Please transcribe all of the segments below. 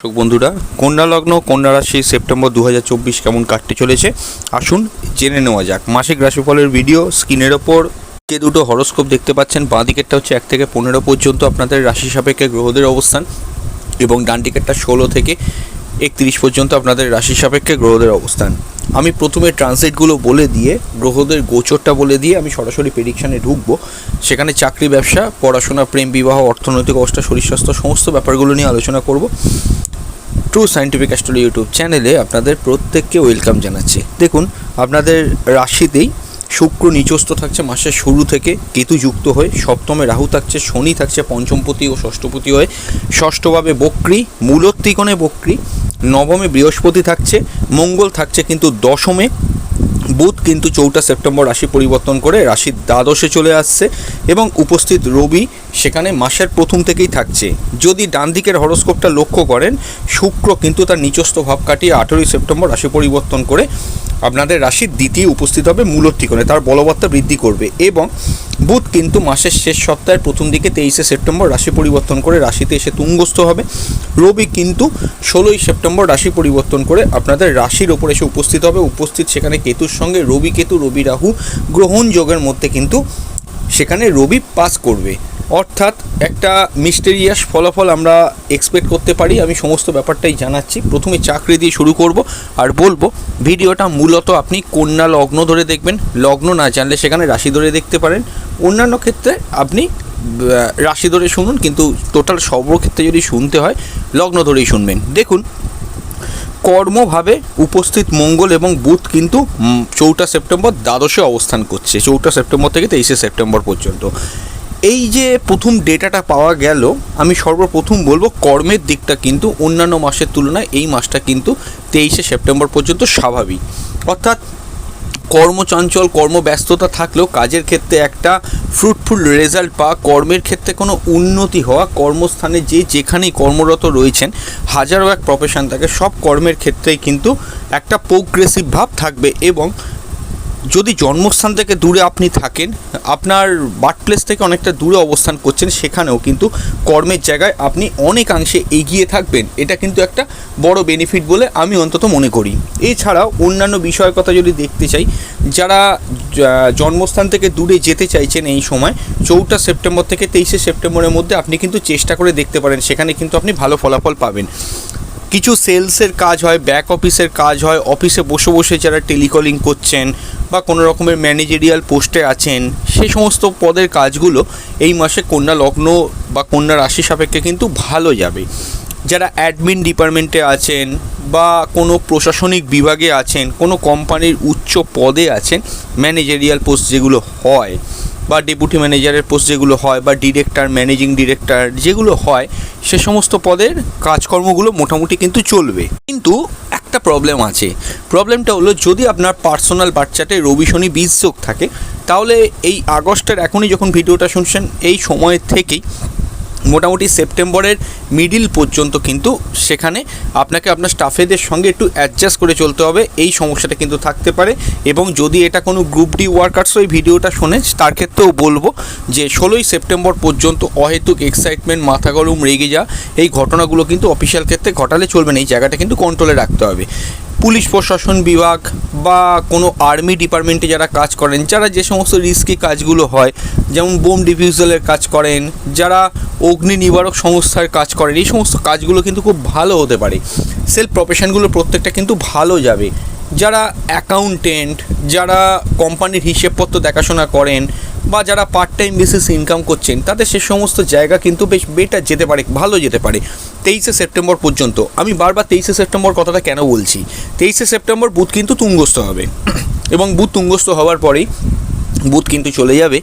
দর্শক বন্ধুরা, কন্যা লগ্ন, কন্যা রাশি, সেপ্টেম্বর দু হাজার চব্বিশ কেমন কাটতে চলেছে? আসুন জেনে নেওয়া যাক। মাসিক রাশিফলের ভিডিও স্ক্রিনের ওপর যে দুটো হরস্কোপ দেখতে পাচ্ছেন, বাঁ দিকেরটা হচ্ছে এক থেকে পনেরো পর্যন্ত আপনাদের রাশি সাপেক্ষে গ্রহদের অবস্থান এবং ডান দিকেরটা ষোলো থেকে একত্রিশ পর্যন্ত আপনাদের রাশি সাপেক্ষে গ্রহদের অবস্থান। আমি প্রথমে ট্রান্সলেটগুলো বলে দিয়ে, গ্রহদের গোচরটা বলে দিয়ে আমি সরাসরি প্রেডিকশানে ঢুকবো। সেখানে চাকরি ব্যবসা, পড়াশোনা, প্রেম, বিবাহ, অর্থনৈতিক অবস্থা, শরীর স্বাস্থ্য, সমস্ত ব্যাপারগুলো নিয়ে আলোচনা করব। ট্রু সায়েন্টিফিক অ্যাস্ট্রোলজি ইউটিউব চ্যানেলে আপনাদের প্রত্যেককে ওয়েলকাম জানাচ্ছি। দেখুন, আপনাদের রাশিতেই শুক্র নিচস্থ থাকছে মাসের শুরু থেকে, কেতু যুক্ত হয়ে, সপ্তমে রাহু থাকছে, শনি থাকছে, পঞ্চমপতি ও ষষ্ঠপতি হয়ে, ষষ্ঠভাবে বক্রি মূলত্রিকোণে বক্রি, নবমে বৃহস্পতি থাকছে, মঙ্গল থাকছে কিন্তু দশমে বুধ কিন্তু চৌঠা সেপ্টেম্বর রাশি পরিবর্তন করে রাশির দ্বাদশে চলে আসছে এবং উপস্থিত রবি সেখানে মাসের প্রথম থেকেই থাকছে। যদি ডান দিকের হরস্কোপটা লক্ষ্য করেন, শুক্র কিন্তু তার নিচস্থ ভাব কাটিয়ে আঠেরোই সেপ্টেম্বর রাশি পরিবর্তন করে আপনাদের রাশির দ্বিতীয় উপস্থিত হবে মূলত্রিকোণে তার বলবত্তা বৃদ্ধি করবে এবং বুধ কিন্তু মাসের শেষ সপ্তাহের প্রথম দিকে তেইশে সেপ্টেম্বর রাশি পরিবর্তন করে রাশিতে এসে তুঙ্গস্থ হবে। রবি কিন্তু ষোলোই সেপ্টেম্বর রাশি পরিবর্তন করে আপনাদের রাশির ওপর এসে উপস্থিত হবে। উপস্থিত সেখানে কেতুর সঙ্গে রবি কেতু, রবি রাহু গ্রহণ যোগের মধ্যে কিন্তু সেখানে রবি পাস করবে। অর্থাৎ একটা মিস্টেরিয়াস ফলাফল আমরা এক্সপেক্ট করতে পারি। আমি সমস্ত ব্যাপারটাই জানাচ্ছি। প্রথমে চাকরি দিয়ে শুরু করব আর বলব, ভিডিওটা মূলত আপনি কন্যা লগ্ন ধরে দেখবেন। লগ্ন না জানলে সেখানে রাশি ধরে দেখতে পারেন। অন্যান্য ক্ষেত্রে আপনি রাশি ধরে শুনুন, কিন্তু টোটাল সর্বক্ষেত্রে যদি শুনতে হয়, লগ্ন ধরেই শুনবেন। দেখুন কর্মভাবে উপস্থিত মঙ্গল এবং বুধ কিন্তু চৌঠা সেপ্টেম্বর দ্বাদশে অবস্থান করছে, চৌঠা সেপ্টেম্বর থেকে তেইশে সেপ্টেম্বর পর্যন্ত। এই যে প্রথম ডেটাটা পাওয়া গেল, আমি সর্বপ্রথম বলব কর্মের দিকটা কিন্তু অন্যান্য মাসের তুলনায় এই মাসটা কিন্তু তেইশে সেপ্টেম্বর পর্যন্ত স্বাভাবিক। অর্থাৎ কর্মচঞ্চল, কর্মব্যস্ততা থাকলেও কাজের ক্ষেত্রে একটা ফ্রুটফুল রেজাল্ট বা কর্মের ক্ষেত্রে কোনো উন্নতি হওয়া, কর্মস্থানে যে যেখানেই কর্মরত রয়েছেন, হাজারো এক প্রফেশন থাকে সব কর্মের ক্ষেত্রেই কিন্তু একটা প্রোগ্রেসিভ ভাব থাকবে এবং যদি জন্মস্থান থেকে দূরে আপনি থাকেন, আপনার বার্থ প্লেস থেকে অনেকটা দূরে অবস্থান করছেন, সেখানেও কিন্তু কর্মের জায়গায় আপনি অনেকাংশে এগিয়ে থাকবেন। এটা কিন্তু একটা বড় বেনিফিট বলে আমি অন্তত মনে করি। এছাড়াও অন্যান্য বিষয়ের কথা যদি দেখতে চাই, যারা জন্মস্থান থেকে দূরে যেতে চাইছেন এই সময়, চৌঠা সেপ্টেম্বর থেকে তেইশে সেপ্টেম্বরের মধ্যে আপনি কিন্তু চেষ্টা করে দেখতে পারেন, সেখানে কিন্তু আপনি ভালো ফলাফল পাবেন। কিছু সেলসের কাজ হয় ব্যাক অফিসের কাজ হয় অফিসে বসে বসে যারা টেলিকলিং করছেন বা কোনো রকমের ম্যানেজেরিয়াল পোস্টে আছেন, সে সমস্ত পদের কাজগুলো এই মাসে কন্যা লগ্ন বা কন্যা রাশি সাপেক্ষে কিন্তু ভালো যাবে। যারা অ্যাডমিন ডিপার্টমেন্টে আছেন বা কোনো প্রশাসনিক বিভাগে আছেন, কোনো কোম্পানির উচ্চ পদে আছেন ম্যানেজেরিয়াল পোস্ট যেগুলো হয় বা ডেপুটি ম্যানেজারের পোস্ট যেগুলো হয় বা ডিরেক্টর ম্যানেজিং ডিরেক্টর যেগুলো হয়, সে সমস্ত পদের কাজকর্মগুলো মোটামুটি কিন্তু চলবে। কিন্তু একটা প্রবলেম আছে। প্রবলেমটা হলো যদি আপনার পার্সোনাল বাচ্চাতে রবি শনি বীজ যোগ থাকে, তাহলে এই আগস্টের এখনই যখন ভিডিওটা শুনছেন, এই সময় থেকেই মোটামুটি সেপ্টেম্বরের মিডিল পর্যন্ত কিন্তু সেখানে আপনাকে আপনার স্টাফেদের সঙ্গে একটু অ্যাডজাস্ট করে চলতে হবে। এই সমস্যাটা কিন্তু থাকতে পারে এবং যদি এটা কোনো গ্রুপ ডি ওয়ার্কার্স ওই ভিডিওটা শোনে, তার ক্ষেত্রেও বলব যে ষোলোই সেপ্টেম্বর পর্যন্ত অহেতুক এক্সাইটমেন্ট মাথা গরম, রেগে যা এই ঘটনাগুলো কিন্তু অফিসিয়াল ক্ষেত্রে ঘটালে চলবে না। এই জায়গাটা কিন্তু কন্ট্রোলে রাখতে হবে। পুলিশ, প্রশাসন বিভাগ বা কোনো আর্মি ডিপার্টমেন্টে যারা কাজ করেন, যারা যে সমস্ত রিস্কি কাজগুলো হয়, যেমন বোম ডিফিউজালের কাজ করেন, যারা অগ্নি নিবারক সংস্থার কাজ করেন। এই সমস্ত কাজগুলো কিন্তু খুব ভালো হতে পারে। সেলফ প্রফেশনগুলো প্রত্যেকটা কিন্তু ভালো যাবে। যারা অ্যাকাউন্টেন্ট যারা কোম্পানির হিসেবপত্র দেখাশোনা করেন বা যারা পার্ট টাইম বেসিস ইনকাম করছেন, তাদের সে সমস্ত জায়গা কিন্তু বেশ বেটার যেতে পারে, ভালো যেতে পারে। তেইশে সেপ্টেম্বর পর্যন্ত। আমি বারবার তেইশে সেপ্টেম্বর কথাটা কেন বলছি? তেইশে সেপ্টেম্বর বুধ কিন্তু তুঙ্গস্থ হবে। এবং বুধ তুঙ্গস্থ হওয়ার পরেই বুধ কিন্তু চলে যাবে।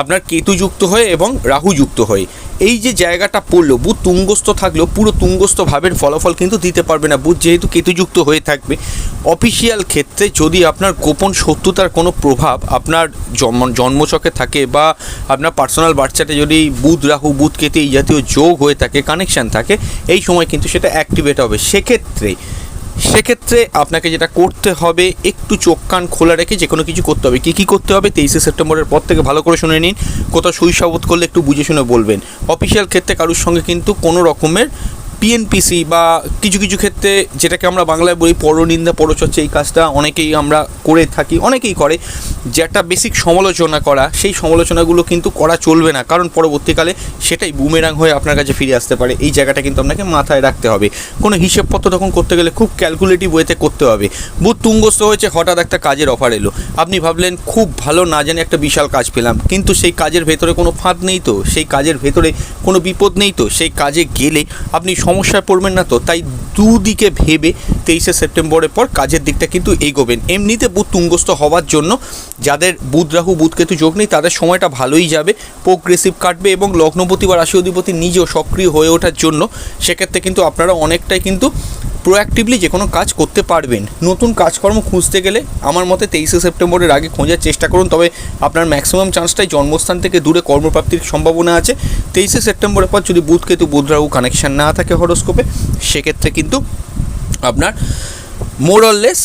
আপনার কেতু যুক্ত হয়ে এবং রাহু যুক্ত হয়ে। এই যে জায়গাটা পড়ল, বুধ তুঙ্গস্থ থাকলেও পুরো তুঙ্গস্থ ভাবের ফলাফল কিন্তু দিতে পারবে না। বুধ যেহেতু কেতুযুক্ত হয়ে থাকবে অফিসিয়াল ক্ষেত্রে যদি আপনার গোপন শত্রুতার কোনো প্রভাব আপনার জন্ম, জন্মচকে থাকে বা আপনার পার্সোনাল বাচ্চাতে যদি বুধ, রাহু, বুধ, কেতু এই জাতীয় যোগ হয়ে থাকে কানেকশান থাকে, এই সময় কিন্তু সেটা অ্যাক্টিভেট হবে। সেক্ষেত্রে সেক্ষেত্রে আপনাকে যেটা করতে হবে, একটু চোখ কান খোলা রেখে যে কোনো কিছু করতে হবে। কী কী করতে হবে? তেইশে সেপ্টেম্বরের পর থেকে ভালো করে শুনে নিন। কোথাও সুইসাবোধ করলে একটু বুঝে শুনে বলবেন। অফিসিয়াল ক্ষেত্রে কারুর সঙ্গে কিন্তু কোনো রকমের পিএনপিসি বা কিছু কিছু ক্ষেত্রে যেটাকে আমরা বাংলায় বলি পরনিন্দা, পরচর্চা, এই কাজটা অনেকেই আমরা করে থাকি, অনেকেই করে। যে একটা বেসিক সমালোচনা করা, সেই সমালোচনাগুলো কিন্তু করা চলবে না, কারণ পরবর্তীকালে সেটাই বুমেরাং হয়ে আপনার কাছে ফিরে আসতে পারে। এই জায়গাটা কিন্তু আপনাকে মাথায় রাখতে হবে। কোনো হিসেবপত্র তখন করতে গেলে খুব ক্যালকুলেটিভ ওয়েতে করতে হবে। বুধ তুঙ্গস্থ হয়েছে, হঠাৎ একটা কাজের অফার এলো। আপনি ভাবলেন, খুব ভালো না জানি একটা বিশাল কাজ পেলাম। কিন্তু সেই কাজের ভেতরে কোনো ফাঁদ নেই তো? সেই কাজের ভেতরে কোনো বিপদ নেই তো? সেই কাজে গেলে আপনি সমস্যায় পড়বেন না তো, তাই দুদিকে ভেবে তেইশে সেপ্টেম্বরের পর কাজের দিকটা কিন্তু এগোবেন। এমনিতে বুধ তুঙ্গস্থ হওয়ার জন্য যাদের বুধ রাহু বুধ কেতু যোগ নেই, তাদের সময়টা ভালোই যাবে। প্রোগ্রেসিভ কাটবে এবং লগ্নপতি বা রাশি অধিপতি নিজেও সক্রিয় হয়ে ওঠার জন্য। সেক্ষেত্রে কিন্তু আপনারা অনেকটাই কিন্তু প্রোঅ্যাক্টিভলি যে কোনো কাজ করতে পারবেন। নতুন কাজকর্ম খুঁজতে গেলে আমার মতে তেইশে সেপ্টেম্বরের আগে খোঁজার চেষ্টা করুন, তবে আপনার ম্যাক্সিমাম চান্সটাই জন্মস্থান থেকে দূরে কর্মপ্রাপ্তির সম্ভাবনা আছে। তেইশে সেপ্টেম্বরের পর যদি বুধ কেতু বুধ রাহু কানেকশান না থাকে হরোস্কোপে সেক্ষেত্রে কিন্তু আপনার মোরললেস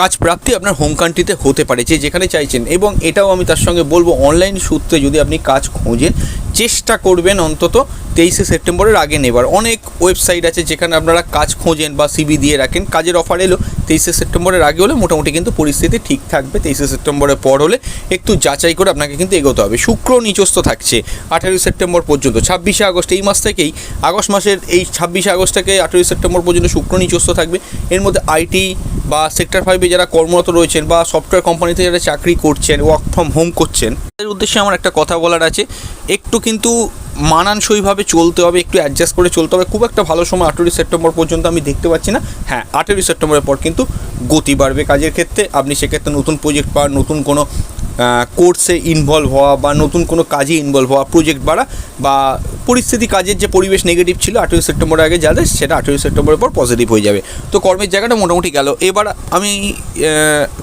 কাজ প্রাপ্তি আপনার হোম কান্ট্রিতে হতে পারে, যে যেখানে চাইছেন। এবং এটাও আমি তার সঙ্গে বলব অনলাইন সূত্রে যদি আপনি কাজ খোঁজেন চেষ্টা করবেন অন্তত তেইশে সেপ্টেম্বরের আগে নেবার। অনেক ওয়েবসাইট আছে যেখানে আপনারা কাজ খোঁজেন বা সিবি দিয়ে রাখেন। কাজের অফার এলো, তেইশে সেপ্টেম্বরের আগে হলে মোটামুটি কিন্তু পরিস্থিতি ঠিক থাকবে। তেইশে সেপ্টেম্বরের পর হলে একটু যাচাই করে আপনাকে কিন্তু এগোতে হবে। শুক্র নিচস্থ থাকছে আঠেরোই সেপ্টেম্বর পর্যন্ত। ছাব্বিশে আগস্ট এই মাস থেকেই, আগস্ট মাসের এই ছাব্বিশে আগস্ট থেকে আঠেরোই সেপ্টেম্বর পর্যন্ত শুক্র নিচস্থ থাকবে। এর মধ্যে আইটি বা সেক্টর ফাইভে যারা কর্মরত রয়েছেন বা সফটওয়্যার কোম্পানিতে যারা চাকরি করছেন ওয়ার্ক ফ্রম হোম করছেন, তাদের উদ্দেশ্যে আমার একটা কথা বলার আছে। একটু কিন্তু মানানসইভাবে চলতে হবে, একটু অ্যাডজাস্ট করে চলতে হবে। খুব একটা ভালো সময়, আঠেরোই সেপ্টেম্বর পর্যন্ত আমি দেখতে পাচ্ছি না। হ্যাঁ আঠেরোই সেপ্টেম্বরের পর কিন্তু গতি বাড়বে কাজের ক্ষেত্রে। আপনি সেক্ষেত্রে নতুন প্রজেক্ট পাওয়া নতুন কোনো কোর্সে ইনভলভ হওয়া বা নতুন কোনো কাজে ইনভলভ হওয়া প্রজেক্ট বাড়া বা পরিস্থিতি, কাজের যে পরিবেশ নেগেটিভ ছিল আঠেরোই সেপ্টেম্বরের আগে যাদের, সেটা আঠেরোই সেপ্টেম্বরের পর পজিটিভ হয়ে যাবে। তো কর্মের জায়গাটা মোটামুটি গেল। এবার আমি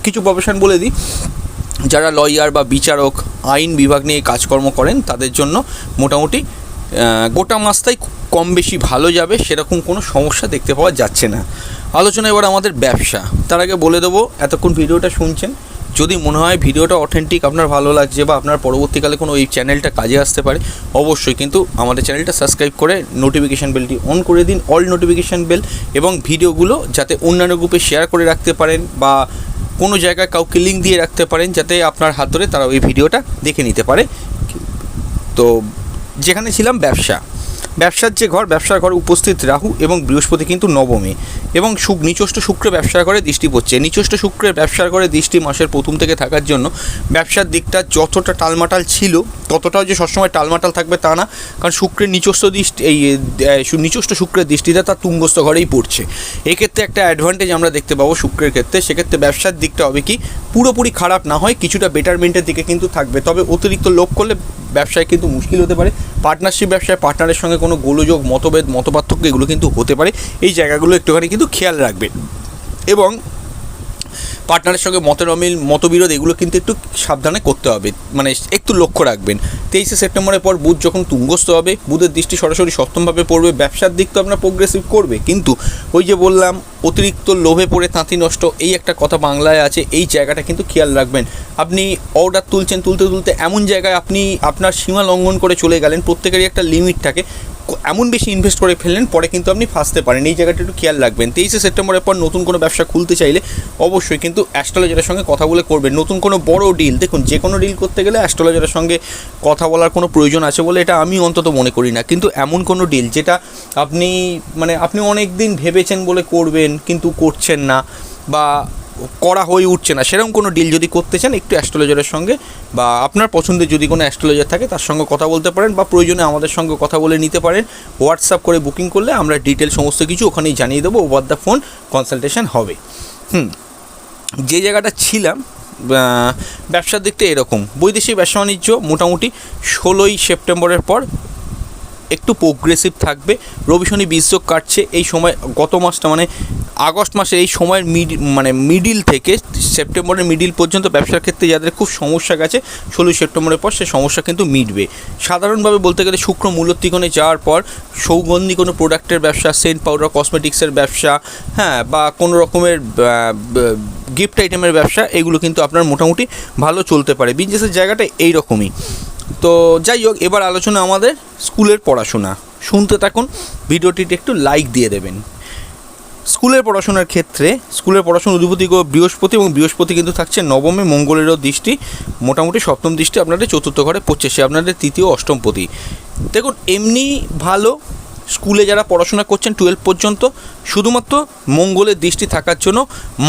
কিছু প্রফেশন বলে দিই। যারা লয়ার বা বিচারক, আইন বিভাগ নিয়ে কাজকর্ম করেন, তাদের জন্য মোটামুটি গোটা মাসটাই কম বেশি ভালো যাবে, সেরকম কোনো সমস্যা দেখতে পাওয়া যাচ্ছে না। আলোচনা এবার আমাদের ব্যবসা। তার আগে বলে দেবো, এতক্ষণ ভিডিওটা শুনছেন যদি মনে হয় ভিডিওটা অথেন্টিক আপনার ভালো লাগছে বা আপনার পরবর্তীকালে কোনো এই চ্যানেলটা কাজে আসতে পারে, অবশ্যই কিন্তু আমাদের চ্যানেলটা সাবস্ক্রাইব করে নোটিফিকেশান বেলটি অন করে দিন অল নোটিফিকেশান বেল এবং ভিডিওগুলো যাতে অন্যান্য গ্রুপে শেয়ার করে রাখতে পারেন বা কোনো জায়গায় কাউকে লিঙ্ক দিয়ে রাখতে পারেন যাতে আপনার হাত ধরে তারা ওই ভিডিওটা দেখে নিতে পারে। তো যেখানে ছিলাম ব্যবসা। ব্যবসার যে ঘর ব্যবসার ঘর উপস্থিত রাহু এবং বৃহস্পতি কিন্তু নবমে এবং সুখ নিচষ্ট শুক্রে ব্যবসার ঘরে দৃষ্টি পড়ছে। নিচষ্ট শুক্রের ব্যবসার ঘরে দৃষ্টি মাসের প্রথম থেকে থাকার জন্য ব্যবসার দিকটা যতটা টালমাটাল ছিল ততটাও যে সবসময় টালমাটাল থাকবে তা না কারণ শুক্রের নিচস্থ দৃষ্টি এই এ, শুক্রের দৃষ্টিটা তার তুঙ্গস্থ ঘরেই পড়ছে। এক্ষেত্রে একটা অ্যাডভান্টেজ আমরা দেখতে পাবো শুক্রের ক্ষেত্রে সেক্ষেত্রে ব্যবসার দিকটা হবে কি পুরোপুরি খারাপ না হয় কিছুটা বেটারমেন্টের দিকে কিন্তু থাকবে। তবে অতিরিক্ত লোভ করলে ব্যবসায় কিন্তু মুশকিল হতে পারে। পার্টনারশিপ ব্যবসায় পার্টনারের সঙ্গে কোনো গোলযোগ, মতভেদ, মতপার্থক্য এগুলো কিন্তু হতে পারে। এই জায়গাগুলো একটুখানি কিন্তু খেয়াল রাখবে। এবং পার্টনারের সঙ্গে মতের অমিল, মতবিরোধ এগুলো কিন্তু একটু সাবধানে করতে হবে। মানে একটু লক্ষ্য রাখবেন। তেইশে সেপ্টেম্বরের পর বুধ যখন তুঙ্গস্থ হবে, বুধের দৃষ্টি সরাসরি সপ্তমভাবে পড়বে। ব্যবসার দিক তো আপনার প্রোগ্রেসিভ করবে। কিন্তু ওই যে বললাম, অতিরিক্ত লোভে পড়ে তাঁতি নষ্ট, এই একটা কথা বাংলায় আছে, এই জায়গাটা কিন্তু খেয়াল রাখবেন। আপনি অর্ডার তুলছেন তুলতে তুলতে এমন জায়গায় আপনি আপনার সীমা লঙ্ঘন করে চলে গেলেন, প্রত্যেকেরই একটা লিমিট থাকে। এমন বেশি ইনভেস্ট করে ফেললেন, পরে কিন্তু আপনি ফাঁসতে পারেন। এই জায়গাটা একটু খেয়াল রাখবেন। তেইশে সেপ্টেম্বরের পর নতুন কোনো ব্যবসা খুলতে চাইলে অবশ্যই কিন্তু অ্যাস্ট্রোলজারের সঙ্গে কথা বলে করবেন। নতুন কোনো বড় ডিল দেখুন, যে কোনো ডিল করতে গেলে অ্যাস্ট্রোলজারের সঙ্গে কথা বলার কোনো প্রয়োজন আছে বলে এটা আমি অন্তত মনে করি না। কিন্তু এমন কোনো ডিল যেটা আপনি মানে আপনি অনেক দিন ভেবেছেন বলে করবেন, কিন্তু করছেন না, বা করা হয়ে উঠছে না। সেরকম কোনো ডিল যদি করতে চান একটু অ্যাস্ট্রোলজারের সঙ্গে বা আপনার পছন্দের যদি কোনো অ্যাস্ট্রোলজার থাকে তার সঙ্গে কথা বলতে পারেন বা প্রয়োজনে আমাদের সঙ্গে কথা বলে নিতে পারেন। হোয়াটসঅ্যাপ করে বুকিং করলে আমরা ডিটেল সমস্ত কিছু ওখানেই জানিয়ে দেবো ওভার দ্য ফোন কনসালটেশন হবে। হুম, যে জায়গাটা ছিলাম ব্যবসার দিকটা এরকম। বৈদেশিক ব্যবসা বাণিজ্য মোটামুটি ষোলোই সেপ্টেম্বরের পর একটু প্রোগ্রেসিভ থাকবে। রবি শনি বীজযোগ কাটছে। এই সময় গত মাসটা মানে আগস্ট মাসে এই সময়ের মিড মানে মিডিল থেকে সেপ্টেম্বরের মিডিল পর্যন্ত ব্যবসার ক্ষেত্রে যাদের খুব সমস্যা গেছে, ষোলোই সেপ্টেম্বরের পর সে সমস্যা কিন্তু মিটবে। সাধারণভাবে বলতে গেলে শুক্র মূল্যত্রিকোণে যাওয়ার পর সৌগন্ধি কোনো প্রোডাক্টের ব্যবসা সেন্ট পাউডার কসমেটিক্সের ব্যবসা হ্যাঁ বা কোনো রকমের গিফট আইটেমের ব্যবসা, এগুলো কিন্তু আপনার মোটামুটি ভালো চলতে পারে। বিজনেসের জায়গাটা এই রকমই তো যাই হোক, এবার আলোচনা আমাদের স্কুলের পড়াশোনা। শুনতে থাকুন, ভিডিওটিতে একটু লাইক দিয়ে দেবেন। স্কুলের পড়াশোনার ক্ষেত্রে স্কুলের পড়াশোনা অধিপতি বৃহস্পতি এবং বৃহস্পতি কিন্তু থাকছে নবমে মঙ্গলেরও দৃষ্টি। মোটামুটি সপ্তম দৃষ্টি আপনাদের চতুর্থ ঘরে পড়ছে, সে আপনাদের তৃতীয় অষ্টমপতি দেখুন, এমনি ভালো স্কুলে যারা পড়াশোনা করছেন টুয়েলভ পর্যন্ত, শুধুমাত্র মঙ্গলের দৃষ্টি থাকার জন্য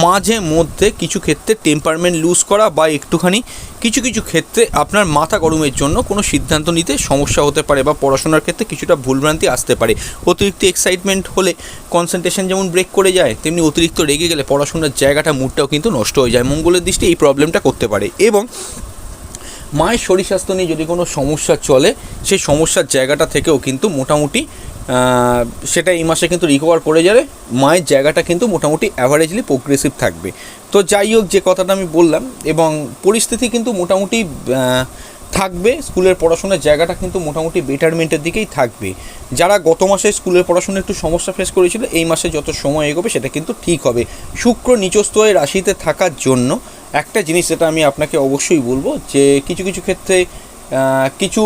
মাঝে মধ্যে কিছু ক্ষেত্রে টেম্পারমেন্ট লুজ করা বা একটুখানি কিছু কিছু ক্ষেত্রে আপনার মাথা গরমের জন্য কোনো সিদ্ধান্ত নিতে সমস্যা হতে পারে বা পড়াশোনার ক্ষেত্রে কিছুটা ভুলভ্রান্তি আসতে পারে। অতিরিক্ত এক্সাইটমেন্ট হলে কনসেন্ট্রেশন যেমন ব্রেক করে যায়, তেমনি অতিরিক্ত রেগে গেলে পড়াশোনার জায়গাটা মুডটাও কিন্তু নষ্ট হয়ে যায়। মঙ্গলের দৃষ্টি এই প্রবলেমটা করতে পারে। এবং মায়ের শরীর স্বাস্থ্য নিয়ে যদি কোনো সমস্যা চলে, সেই সমস্যার জায়গাটা থেকেও কিন্তু মোটামুটি সেটা এই মাসে কিন্তু রিকভার করে যাবে। মায়ের জায়গাটা কিন্তু মোটামুটি অ্যাভারেজলি প্রোগ্রেসিভ থাকবে। তো যাই হোক, যে কথাটা আমি বললাম, এবং পরিস্থিতি কিন্তু মোটামুটি থাকবে। স্কুলের পড়াশোনার জায়গাটা কিন্তু মোটামুটি বেটারমেন্টের দিকেই থাকবে। যারা গত মাসে স্কুলের পড়াশোনা একটু সমস্যা ফেস করেছিল, এই মাসে যত সময় এগোবে, সেটা কিন্তু ঠিক হবে। শুক্র নিচস্থ হয়ে রাশিতে থাকার জন্য একটা জিনিস যেটা আমি আপনাকে অবশ্যই বলব, যে কিছু কিছু ক্ষেত্রে কিছু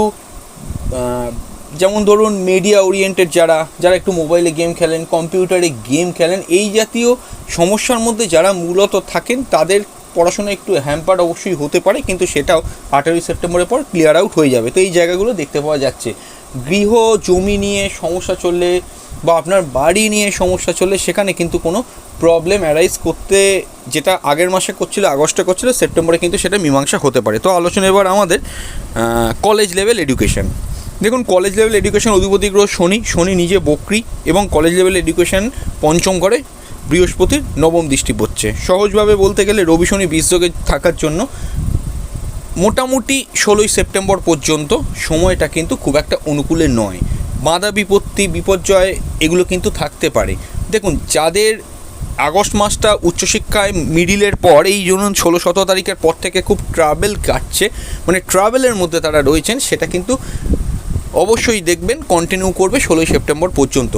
যেমন ধরুন মিডিয়া ওরিয়েন্টেড যারা যারা একটু মোবাইলে গেম খেলেন কম্পিউটারে গেম খেলেন, এই জাতীয় সমস্যার মধ্যে যারা মূলত থাকেন, তাদের পড়াশোনা একটু হ্যাম্পার অবশ্যই হতে পারে, কিন্তু সেটাও আঠারোই সেপ্টেম্বরের পর ক্লিয়ার আউট হয়ে যাবে। তো এই জায়গাগুলো দেখতে পাওয়া যাচ্ছে। গৃহ, জমি নিয়ে সমস্যা চললে বা আপনার বাড়ি নিয়ে সমস্যা চললে সেখানে কিন্তু কোনো প্রবলেম অ্যারাইজ করতে, যেটা আগের মাসে করছিল, আগস্টে করছিল, সেপ্টেম্বরে কিন্তু সেটা মীমাংসা হতে পারে। তো আলোচনা এবার আমাদের কলেজ লেভেল এডুকেশন দেখুন কলেজ লেভেল এডুকেশন অধিপতি গ্রহ শনি শনি নিজে বকরি এবং কলেজ লেভেল এডুকেশন পঞ্চম ঘরে বৃহস্পতির নবম দৃষ্টি পড়ছে। সহজভাবে বলতে গেলে রবি শনি বিশ্বকে থাকার জন্য মোটামুটি ষোলোই সেপ্টেম্বর পর্যন্ত সময়টা কিন্তু খুব একটা অনুকূলে নয়। বাধা বিপত্তি, বিপর্যয় এগুলো কিন্তু থাকতে পারে। দেখুন, যাদের আগস্ট মাসটা উচ্চশিক্ষায় মিডিলের পর, এই জন্য ষোলো সতেরো তারিখের পর থেকে খুব ট্রাভেল কাটছে। মানে ট্রাভেলের মধ্যে তারা রয়েছেন, সেটা কিন্তু অবশ্যই দেখবেন কন্টিনিউ করবে ষোলোই সেপ্টেম্বর পর্যন্ত।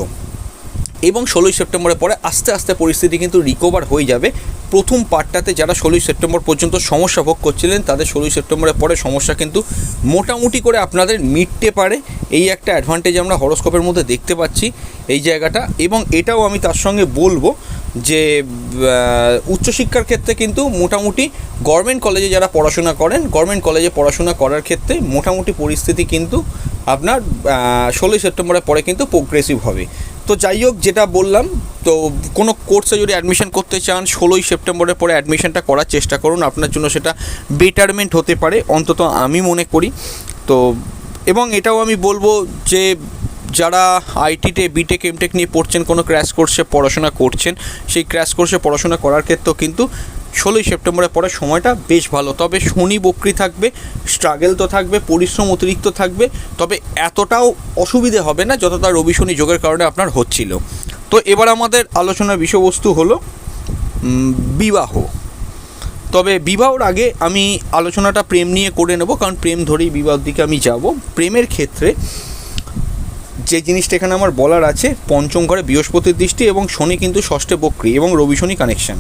এবং ষোলোই সেপ্টেম্বরের পরে আস্তে আস্তে পরিস্থিতি কিন্তু রিকভার হয়ে যাবে। প্রথম পার্টটাতে যারা ষোলোই সেপ্টেম্বর পর্যন্ত সমস্যা ভোগ করছিলেন, তাদের ষোলোই সেপ্টেম্বরের পরে সমস্যা কিন্তু মোটামুটি করে আপনাদের মিটতে পারে। এই একটা অ্যাডভান্টেজ আমরা হরস্কোপের মধ্যে দেখতে পাচ্ছি এই জায়গাটা। এবং এটাও আমি তার সঙ্গে বলব যে উচ্চশিক্ষার ক্ষেত্রে কিন্তু মোটামুটি গভর্নমেন্ট কলেজে যারা পড়াশোনা করেন গভর্নমেন্ট কলেজে পড়াশোনা করার ক্ষেত্রে মোটামুটি পরিস্থিতি কিন্তু আপনার ষোলোই সেপ্টেম্বরের পরে কিন্তু প্রোগ্রেসিভ হবে। তো যাই হোক, যেটা বললাম, তো কোনো কোর্সে যদি অ্যাডমিশন করতে চান, ষোলোই সেপ্টেম্বরের পরে অ্যাডমিশনটা করার চেষ্টা করুন। আপনার জন্য সেটা বেটারমেন্ট হতে পারে, অন্তত আমি মনে করি। তো, এবং এটাও আমি বলব যে, যারা আইটিতে বিটেক এমটেক নিয়ে পড়ছেন, কোনো ক্র্যাশ কোর্সে পড়াশোনা করছেন, সেই ক্র্যাশ কোর্সে পড়াশোনা করার ক্ষেত্রেও কিন্তু ষোলোই সেপ্টেম্বরের পরে সময়টা বেশ ভালো। তবে শনি বকরি থাকবে, স্ট্রাগেল তো থাকবে, পরিশ্রম অতিরিক্ত থাকবে, তবে এতটাও অসুবিধে হবে না যতটা রবি শনি যোগের কারণে আপনার হচ্ছিল। তো এবার আমাদের আলোচনার বিষয়বস্তু হলো বিবাহ। তবে বিবাহর আগে আমি আলোচনাটা প্রেম নিয়ে করে নেব, কারণ প্রেম ধরেই বিবাহর দিকে আমি যাব। প্রেমের ক্ষেত্রে যে জিনিসটা এখানে আমার বলার আছে, পঞ্চম ঘরে বৃহস্পতির দৃষ্টি এবং শনি কিন্তু ষষ্ঠে বক্রি এবং রবি শনি কানেকশন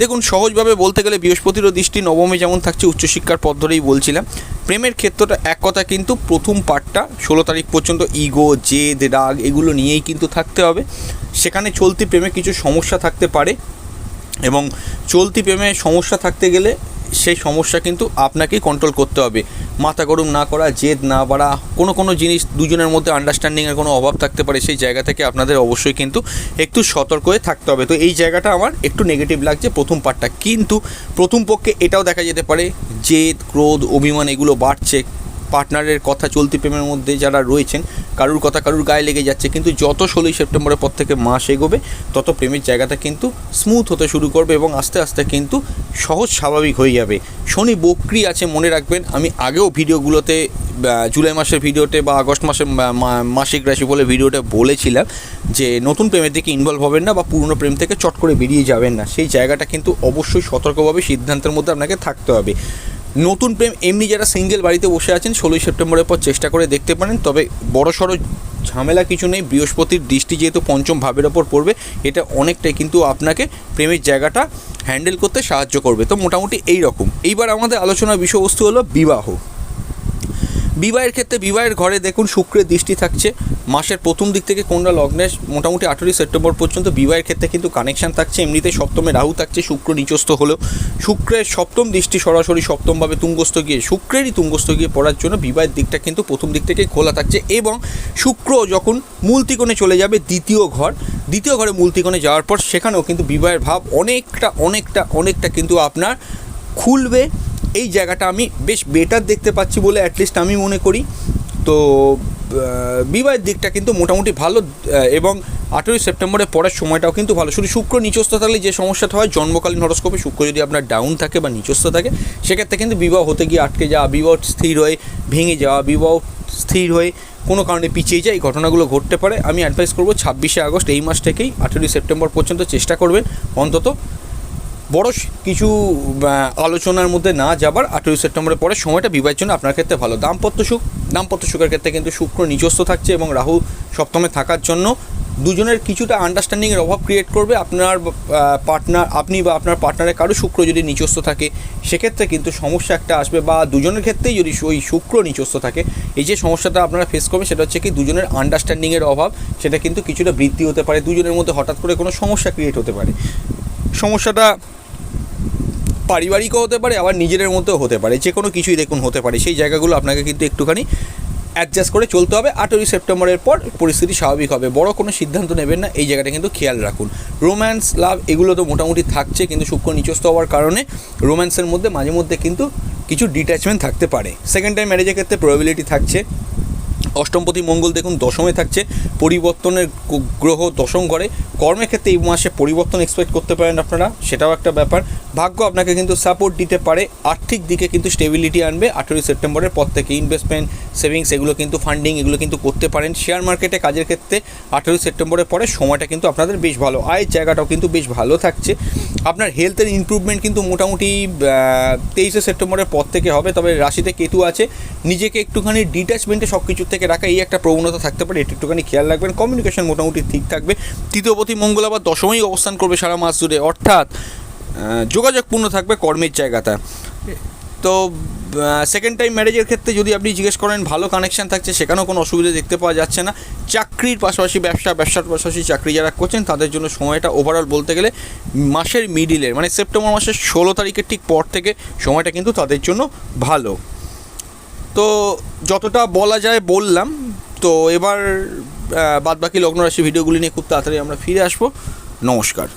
দেখুন, সহজভাবে বলতে গেলে বৃহস্পতিরও দৃষ্টি, নবমে যেমন থাকছে, উচ্চশিক্ষার পথ ধরেই বলছিলাম। প্রেমের ক্ষেত্রটা এক কথা, কিন্তু প্রথম পার্টটা ষোলো তারিখ পর্যন্ত ইগো, জেদ, রাগ, এগুলো নিয়েই কিন্তু থাকতে হবে। সেখানে চলতি প্রেমে কিছু সমস্যা থাকতে পারে এবং চলতি প্রেমে সমস্যা থাকতে গেলে সেই সমস্যা কিন্তু আপনাকেই কন্ট্রোল করতে হবে। মাথা গরম না করা, জেদ না বাড়া, কোনো কোনো জিনিস দুজনের মধ্যে আন্ডারস্ট্যান্ডিংয়ের কোনো অভাব থাকতে পারে, সেই জায়গা থেকে আপনাদের অবশ্যই কিন্তু একটু সতর্ক হয়ে থাকতে হবে। তো এই জায়গাটা আমার একটু নেগেটিভ লাগছে প্রথম পার্টটা কিন্তু প্রথম পক্ষে এটাও দেখা যেতে পারে, জেদ, ক্রোধ, অভিমান এগুলো বাড়ছে। পার্টনারের কথা চলতি প্রেমের মধ্যে যারা রয়েছেন, কারুর কথা কারুর গায়ে লেগে যাচ্ছে, কিন্তু যত ষোলোই সেপ্টেম্বরের পর থেকে মাস এগোবে, তত প্রেমের জায়গাটা কিন্তু স্মুথ হতে শুরু করবে এবং আস্তে আস্তে কিন্তু সহজ স্বাভাবিক হয়ে যাবে। শনি বক্রি আছে, মনে রাখবেন, আমি আগেও ভিডিওগুলোতে জুলাই মাসের ভিডিওতে বা আগস্ট মাসের মাসিক রাশি বলে ভিডিওতে বলেছিলাম যে নতুন প্রেমের দিকে ইনভলভ হবেন না বা পুরনো প্রেম থেকে চট করে বেরিয়ে যাবেন না। সেই জায়গাটা কিন্তু অবশ্যই সতর্কভাবে সিদ্ধান্তের মধ্যে আপনাকে থাকতে হবে। নতুন প্রেম, এমনি যারা সিঙ্গেল বাড়িতে বসে আছেন, ষোলোই সেপ্টেম্বরের পর চেষ্টা করে দেখতে পারেন। তবে বড় সড়ো ঝামেলা কিছু নেই। বৃহস্পতির দৃষ্টি যেহেতু পঞ্চম ভাবের ওপর পড়বে, এটা অনেকটাই কিন্তু আপনাকে প্রেমের জায়গাটা হ্যান্ডেল করতে সাহায্য করবে। তো মোটামুটি এই রকম। এইবার আমাদের আলোচনার বিষয়বস্তু হলো বিবাহ। বিবাহের ক্ষেত্রে বিবাহের ঘরে দেখুন শুক্রের দৃষ্টি থাকছে। মাসের প্রথম দিক থেকে কন্যা লগ্নে মোটামুটি আঠেরোই সেপ্টেম্বর পর্যন্ত বিবাহের ক্ষেত্রে কিন্তু কানেকশান থাকছে। এমনিতে সপ্তমে রাহু থাকছে, শুক্র নিচস্থ হলেও। শুক্রের সপ্তম দৃষ্টি সরাসরি সপ্তমভাবে তুঙ্গস্থ গিয়ে, শুক্রেরই তুঙ্গস্থ গিয়ে পড়ার জন্য বিবাহের দিকটা কিন্তু প্রথম দিক থেকেই খোলা থাকছে এবং শুক্র যখন মূল ত্রিকোণে চলে যাবে দ্বিতীয় ঘর, দ্বিতীয় ঘরে মূল ত্রিকোণে যাওয়ার পর সেখানেও কিন্তু বিবাহের ভাব অনেকটা অনেকটা অনেকটা কিন্তু আপনার খুলবে। এই জায়গাটা আমি বেশ বেটার দেখতে পাচ্ছি বলে অ্যাটলিস্ট আমি মনে করি। তো বিবাহের দিকটা কিন্তু মোটামুটি ভালো এবং আঠেরোই সেপ্টেম্বরে পড়ার সময়টাও কিন্তু ভালো। শুধু শুক্র নিচস্থ থাকলে যে সমস্যাটা হয়, জন্মকালীন হরস্কোপে শুক্র যদি আপনার ডাউন থাকে বা নিচস্থ থাকে, সেক্ষেত্রে কিন্তু বিবাহ হতে গিয়ে আটকে যাওয়া, বিবাহ স্থির হয়ে ভেঙে যাওয়া, বিবাহ স্থির হয়ে কোনো কারণে পিছিয়ে যায় এই ঘটনাগুলো ঘটতে পারে। আমি অ্যাডভাইস করব ছাব্বিশে আগস্ট এই মাস থেকেই আঠেরোই সেপ্টেম্বর পর্যন্ত চেষ্টা করবেন। অন্তত বড় কিছু আলোচনার মধ্যে না যাবার আঠেরোই সেপ্টেম্বরের পরে সময়টা বিবাহের জন্য আপনার ক্ষেত্রে ভালো। দাম্পত্য সুখ, দাম্পত্য সুখের ক্ষেত্রে কিন্তু শুক্র নিজস্ব থাকছে এবং রাহু সপ্তমে থাকার জন্য দুজনের কিছুটা আন্ডারস্ট্যান্ডিংয়ের অভাব ক্রিয়েট করবে। আপনার পার্টনার আপনি বা আপনার পার্টনারের কারও শুক্র যদি নিচস্থ থাকে, সেক্ষেত্রে কিন্তু সমস্যা একটা আসবে বা দুজনের ক্ষেত্রেই যদি ওই শুক্র নিচস্থ থাকে, এই যে সমস্যাটা আপনারা ফেস করবেন সেটা হচ্ছে কি দুজনের আন্ডারস্ট্যান্ডিংয়ের অভাব, সেটা কিন্তু কিছুটা বৃদ্ধি হতে পারে। দুজনের মধ্যে হঠাৎ করে কোনো সমস্যা ক্রিয়েট হতে পারে। সমস্যাটা পারিবারিকও হতে পারে, আবার নিজেদের মধ্যেও হতে পারে। যে কোনো কিছুই দেখুন হতে পারে। সেই জায়গাগুলো আপনাকে কিন্তু একটুখানি অ্যাডজাস্ট করে চলতে হবে। আঠেরোই সেপ্টেম্বরের পর পরিস্থিতি স্বাভাবিক হবে। বড় কোনো সিদ্ধান্ত নেবেন না। এই জায়গাটা কিন্তু খেয়াল রাখুন। রোম্যান্স লাভ এগুলো তো মোটামুটি থাকছে, কিন্তু শুক্র নিচস্ত হওয়ার কারণে রোম্যান্সের মধ্যে মাঝে মধ্যে কিন্তু কিছু ডিট্যাচমেন্ট থাকতে পারে। সেকেন্ড টাইম ম্যারেজের ক্ষেত্রে প্রবাবিলিটি থাকছে। অষ্টমপতি মঙ্গল দেখুন দশমে থাকছে। পরিবর্তনের গ্রহ দশম ঘরে কর্মের ক্ষেত্রে এই মাসে পরিবর্তন এক্সপেক্ট করতে পারেন আপনারা, সেটাও একটা ব্যাপার। ভাগ্য আপনাকে কিন্তু সাপোর্ট দিতে পারে, আর্থিক দিকে কিন্তু স্টেবিলিটি আনবে, আঠেরোই সেপ্টেম্বরের পর থেকে ইনভেস্টমেন্ট সেভিংস এগুলো কিন্তু ফান্ডিং এগুলো কিন্তু করতে পারেন। শেয়ার মার্কেটে কাজের ক্ষেত্রে আঠেরোই সেপ্টেম্বরের পরে সময়টা কিন্তু আপনাদের বেশ ভালো। আয়ের জায়গাটাও কিন্তু বেশ ভালো থাকছে। আপনার হেলথের ইম্প্রুভমেন্ট কিন্তু মোটামুটি তেইশে সেপ্টেম্বরের পর থেকে হবে, তবে রাশিতে কেতু আছে। নিজেকে একটুখানি ডিট্যাচমেন্টে সব কিছুর থেকে রাখা, এই একটা প্রবণতা থাকতে পারে। এটা একটুখানি খেয়াল রাখবেন। কমিউনিকেশন মোটামুটি ঠিক থাকবে। তৃতীয়পতি মঙ্গল আবার দশমেই অবস্থান করবে সারা মাস জুড়ে। অর্থাৎ যোগাযোগপূর্ণ থাকবে কর্মের জায়গাটা তো সেকেন্ড টাইম ম্যারেজের ক্ষেত্রে যদি আপনি জিজ্ঞেস করেন, ভালো কানেকশন থাকছে, সেখানেও কোনো অসুবিধা দেখতে পাওয়া যাচ্ছে না। চাকরির পাশাপাশি ব্যবসা, ব্যবসার পাশাপাশি চাকরি যারা করছেন, তাদের জন্য সময়টা ওভারঅল বলতে গেলে মাসের মিডিলের মানে সেপ্টেম্বর মাসের ষোলো তারিখের ঠিক পর থেকে সময়টা কিন্তু তাদের জন্য ভালো। তো, যতটা বলা যায় বললাম। তো, এবার বাদবাকি লগ্ন রাশি ভিডিওগুলি নিয়ে খুব তাড়াতাড়ি আমরা ফিরে আসব। নমস্কার।